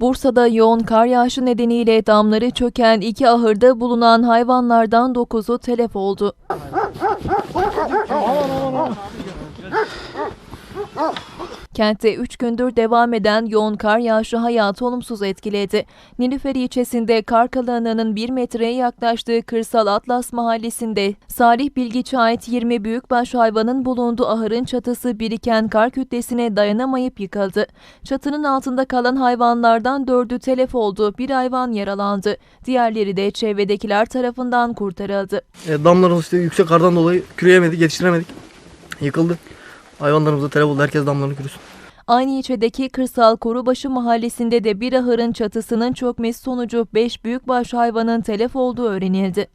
Bursa'da yoğun kar yağışı nedeniyle damları çöken iki ahırda bulunan hayvanlardan 9'u telef oldu. Kentte 3 gündür devam eden yoğun kar yağışı hayatı olumsuz etkiledi. Nilüfer ilçesinde kar kalınlığının 1 metreye yaklaştığı Kırsal Atlas mahallesinde Salih Bilgiç'e ait 20 büyükbaş hayvanın bulunduğu ahırın çatısı biriken kar kütlesine dayanamayıp yıkıldı. Çatının altında kalan hayvanlardan dördü telef oldu, bir hayvan yaralandı. Diğerleri de çevredekiler tarafından kurtarıldı. E, damlarımız işte yüksek kardan dolayı küreyemedik, yetiştiremedik. Yıkıldı. Hayvanlarımız da telef oldu. Herkes damlarını kürüsün. Aynı ilçedeki Kırsal Korubaşı mahallesinde de bir ahırın çatısının çökmesi sonucu 5 büyükbaş hayvanın telef olduğu öğrenildi.